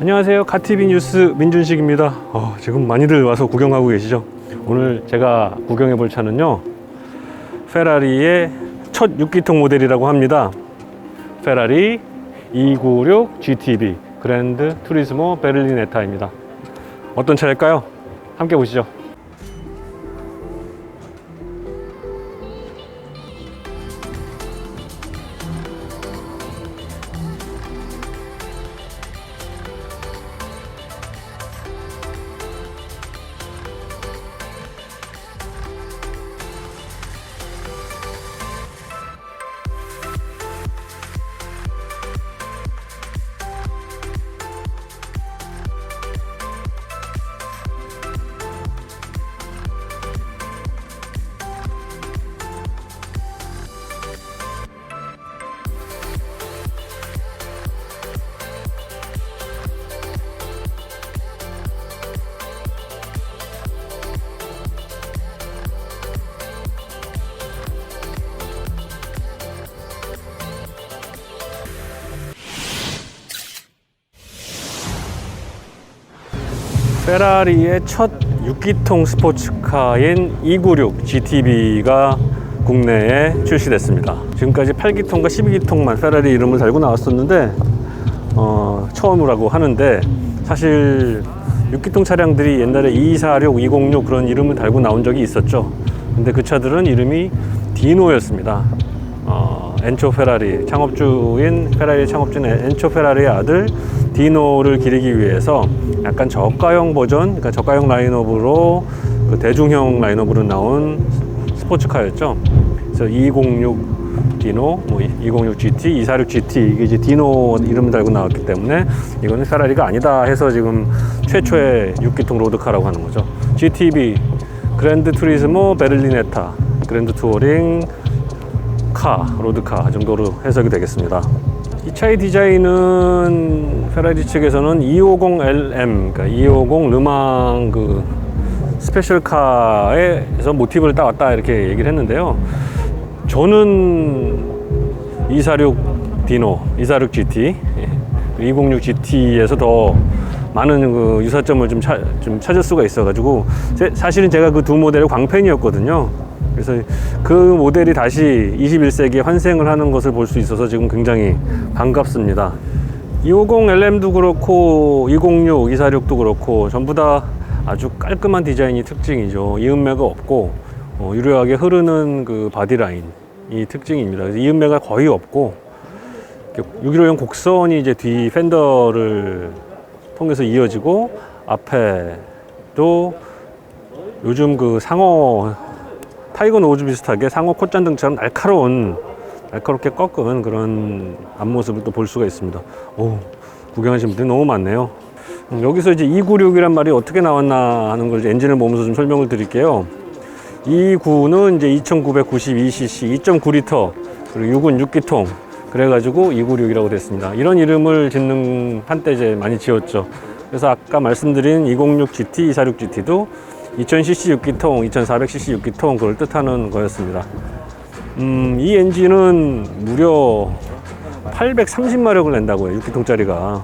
안녕하세요. 가티비 뉴스 민준식입니다. 어, 지금 많이들 와서 구경하고 계시죠? 오늘 제가 구경해 볼 차는요. 페라리의 첫 6기통 모델이라고 합니다. 페라리 296 GTB 그랜드 투리스모 베를리네타입니다. 어떤 차일까요? 함께 보시죠. 페라리의 첫 6기통 스포츠카인 296 GTB가 국내에 출시됐습니다. 지금까지 8기통과 12기통만 페라리 이름을 달고 나왔었는데 어, 처음이라고 하는데 사실 6기통 차량들이 옛날에 246, 206 그런 이름을 달고 나온 적이 있었죠. 근데 그 차들은 이름이 디노였습니다. 어, 엔초 페라리 창업주인 페라리 창업주인 엔초 페라리의 아들 디노를 기리기 위해서 약간 저가형 버전, 그러니까 저가형 라인업으로 그 대중형 라인업으로 나온 스포츠카였죠. 그래서 206 디노, 뭐 206 GT, 246 GT 이게 이제 디노 이름 달고 나왔기 때문에 이거는 페라리가 아니다 해서 지금 최초의 6기통 로드카라고 하는 거죠. GTB 그랜드 투리스모 베를리네타 그랜드 투어링 카, 로드카 정도로 해석이 되겠습니다. 이 차의 디자인은 페라리 측에서는 250LM, 그러니까 250 르망 그 스페셜카에서 모티브를 따왔다 이렇게 얘기를 했는데요. 저는 246 디노, 246 GT, 206 GT에서 더 많은 그 유사점을 좀, 찾, 좀 찾을 수가 있어가지고 제- 사실은 제가 그 두 모델의 광팬이었거든요. 그래서 그 모델이 다시 21세기에 환생을 하는 것을 볼 수 있어서 지금 굉장히 반갑습니다. 250 LM도 그렇고 206, 246도 그렇고 전부 다 아주 깔끔한 디자인이 특징이죠. 이음매가 없고 어, 유려하게 흐르는 그 바디라인이 특징입니다. 이음매가 거의 없고 615형 곡선이 이제 뒤 팬더를 통해서 이어지고 앞에도 요즘 그 상어 타이거 노즈 비슷하게 상어 콧잔 등처럼 날카로운 날카롭게 꺾은 그런 앞모습을 또 볼 수가 있습니다. 오, 구경하신 분들이 너무 많네요. 음, 여기서 이제 296이란 말이 어떻게 나왔나 하는 걸 엔진을 보면서 좀 설명을 드릴게요. 29는 이제 2992cc, 2.9리터, 그리고 6은 6기통. 그래가지고 296이라고 됐습니다. 이런 이름을 짓는 한때 이제 많이 지었죠. 그래서 아까 말씀드린 206 GT, 246 GT도 2000cc 6기통, 2400cc 6기통 그걸 뜻하는 거였습니다. 음, 이 엔진은 무려 830마력을 낸다고 해요. 6기통짜리가.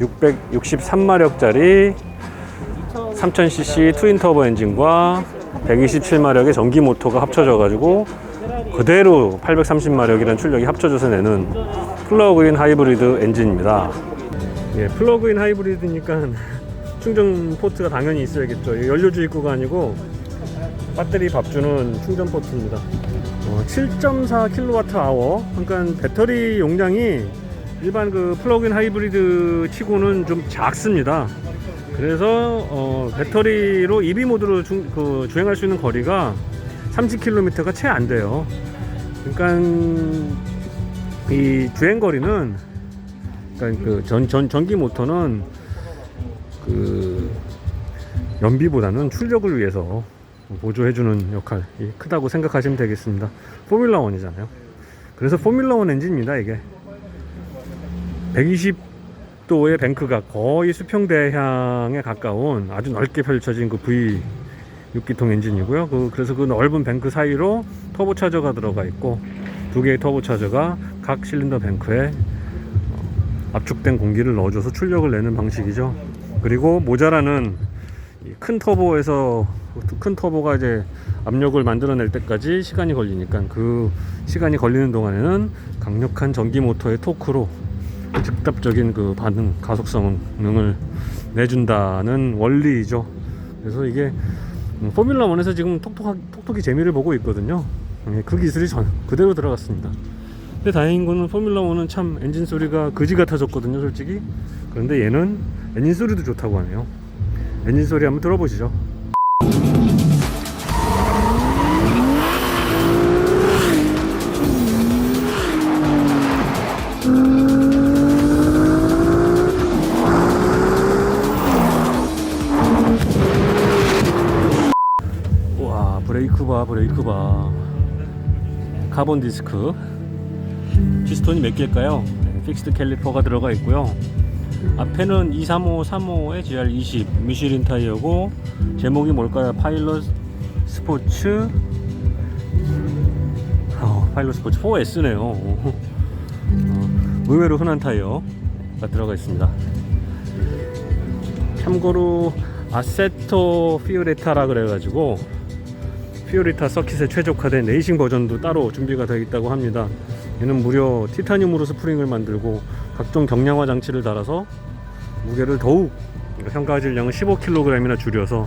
663마력짜리 3000cc 트윈 터보 엔진과 127마력의 전기 모터가 합쳐져 가지고 그대로 830마력이라는 출력이 합쳐져서 내는 플러그인 하이브리드 엔진입니다. 예, 플러그인 하이브리드니까 충전 포트가 당연히 있어야겠죠. 이게 연료 주 입구가 아니고 배터리 밥주는 충전 포트입니다. 어, 7.4kWh. 그러니까 배터리 용량이 일반 그 플러그인 하이브리드 치고는 좀 작습니다. 그래서 어, 배터리로 EV 모드로 주, 그 주행할 수 있는 거리가 30km가 채 안 돼요. 그러니까 이 주행 거리는 그러니까 그 전, 전 전기 모터는 그 연비보다는 출력을 위해서 보조해주는 역할이 크다고 생각하시면 되겠습니다. 포뮬라 원이잖아요. 그래서 포뮬라 원 엔진입니다. 이게 120도의 뱅크가 거의 수평대향에 가까운 아주 넓게 펼쳐진 그 V 6기통 엔진이고요. 그, 그래서 그 넓은 뱅크 사이로 터보 차저가 들어가 있고 두 개의 터보 차저가 각 실린더 뱅크에 어, 압축된 공기를 넣어줘서 출력을 내는 방식이죠. 그리고 모자라는 이큰 터보에서 큰 터보가 이제 압력을 만들어낼 때까지 시간이 걸리니까 그 시간이 걸리는 동안에는 강력한 전기 모터의 토크로 즉답적인 그 반응 가속 성능을 내준다는 원리이죠. 그래서 이게 음, 포뮬러 1에서 지금 톡톡하, 톡톡히 재미를 보고 있거든요. 예, 그 기술이 전 그대로 들어갔습니다. 근데 다행인 거는 포뮬러 1은 참 엔진 소리가 거지 같아졌거든요, 솔직히. 그런데 얘는 엔진 소리도 좋다고 하네요. 엔진 소리 한번 들어보시죠. 와 브레이크 봐 브레이크 봐 카본 디스크 피스톤이 몇 개일까요? 네, 픽스드 캘리퍼가 들어가 있고요 앞에는 235 35의 GR20 미쉐린 타이어고 제목이 뭘까요? 파일럿 스포츠 어, 파일럿 스포츠 4S네요 어, 의외로 흔한 타이어가 들어가 있습니다 참고로 아세토 피오레타라 그래가지고 피오리타 서킷에 최적화된 레이싱 버전도 따로 준비가 되어 있다고 합니다. 얘는 무려 티타늄으로 스프링을 만들고 각종 경량화 장치를 달아서 무게를 더욱 현가 질량을 15kg이나 줄여서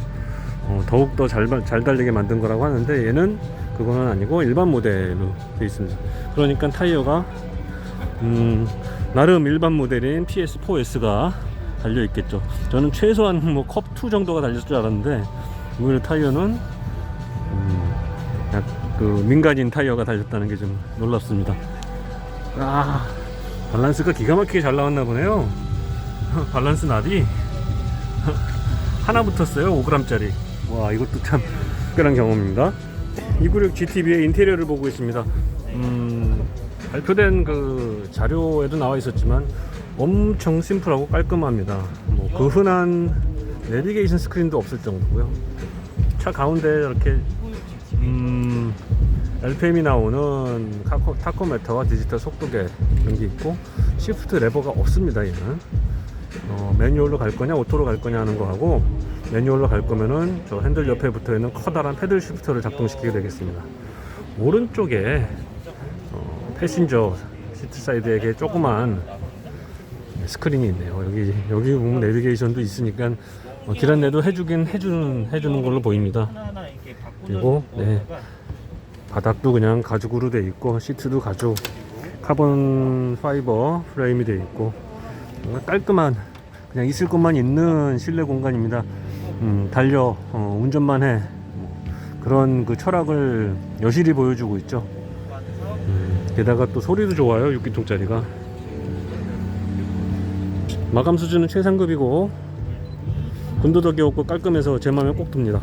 어, 더욱 더 잘 잘 달리게 만든 거라고 하는데 얘는 그거는 아니고 일반 모델로 되어 있습니다. 그러니까 타이어가 음, 나름 일반 모델인 PS4S가 달려 있겠죠. 저는 최소한 뭐 컵 2 정도가 달렸을 줄 알았는데 오늘 타이어는 그 민간인 타이어가 달렸다는 게 좀 놀랍습니다. 아 밸런스가 기가 막히게 잘 나왔나 보네요. 밸런스 나비 하나 붙었어요 5g짜리. 와 이것도 참 특별한 경험입니다. 296 GTB의 인테리어를 보고 있습니다. 음, 발표된 그 자료에도 나와 있었지만 엄청 심플하고 깔끔합니다. 뭐 그 흔한 내비게이션 스크린도 없을 정도고요. 차 가운데 이렇게 음, LPM이 나오는 타코, 타코메터와 디지털 속도계 이런 게 있고 시프트 레버가 없습니다 얘는. 어, 매뉴얼로 갈 거냐 오토로 갈 거냐 하는 거 하고 매뉴얼로 갈 거면은 저 핸들 옆에 붙어 있는 커다란 패들 시프트를 작동시키게 되겠습니다. 오른쪽에 어, 패신저 시트 사이드에게 조그만 스크린이 있네요. 여기 여기 보면 내비게이션도 있으니까 어, 길 안내도 해주긴 해주는 해주는 걸로 보입니다 그리고 네. 바닥도 그냥 가죽으로 돼 있고 시트도 가죽 카본 파이버 프레임이 돼 있고 뭔가 깔끔한 그냥 있을 것만 있는 실내 공간입니다. 음, 달려 어, 운전만 해. 뭐, 그런 그 철학을 여실히 보여주고 있죠. 음, 게다가 또 소리도 좋아요 6기통짜리가. 마감 수준은 최상급이고 군도덕이 없고 깔끔해서 제 마음에 꼭 듭니다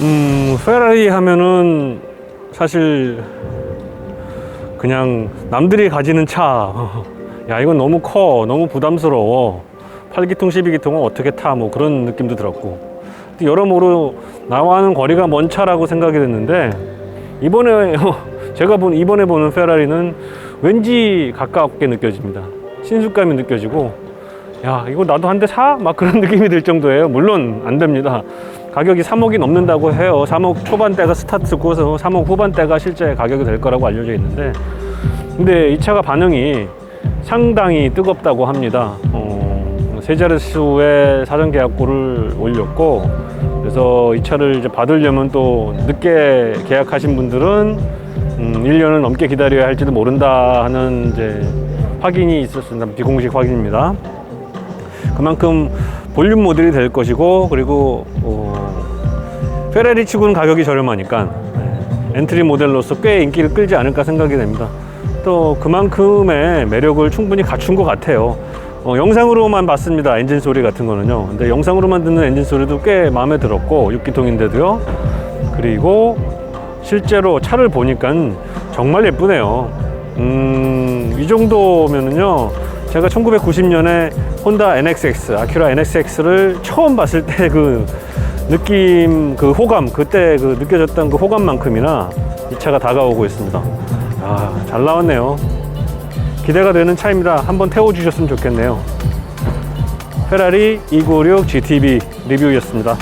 음, 페라리 하면은 사실 그냥 남들이 가지는 차. 야, 이건 너무 커. 너무 부담스러워. 8기통, 12기통은 어떻게 타? 뭐 그런 느낌도 들었고. 여러모로 나와는 거리가 먼 차라고 생각이 됐는데 이번에 제가 본 이번에 보는 페라리는 왠지 가깝게 느껴집니다. 친숙감이 느껴지고 야, 이거 나도 한 대 사? 막 그런 느낌이 들 정도예요. 물론 안 됩니다. 가격이 3억이 넘는다고 해요. 3억 초반대가 스타트고 3억 후반대가 실제 가격이 될 거라고 알려져 있는데 근데 이 차가 반응이 상당히 뜨겁다고 합니다. 어, 세 자릿수의 사전 계약고를 올렸고 그래서 이 차를 이제 받으려면 또 늦게 계약하신 분들은 음, 1년을 넘게 기다려야 할지도 모른다 하는 이제 확인이 있었습니다. 비공식 확인입니다. 그만큼 볼륨 모델이 될 것이고 그리고 어, 페라리 치고는 가격이 저렴하니까 네, 엔트리 모델로서 꽤 인기를 끌지 않을까 생각이 됩니다. 또 그만큼의 매력을 충분히 갖춘 것 같아요. 어, 영상으로만 봤습니다. 엔진 소리 같은 거는요. 근데 영상으로만 듣는 엔진 소리도 꽤 마음에 들었고 6기통인데도요. 그리고 실제로 차를 보니까 정말 예쁘네요. 음, 이 정도면은요. 제가 1990년에 혼다 NXX, 아큐라 NXX를 처음 봤을 때 그 느낌, 그 호감, 그때 그 느껴졌던 그 호감만큼이나 이 차가 다가오고 있습니다. 아, 잘 나왔네요. 기대가 되는 차입니다. 한번 태워주셨으면 좋겠네요. 페라리 296 GTB 리뷰였습니다.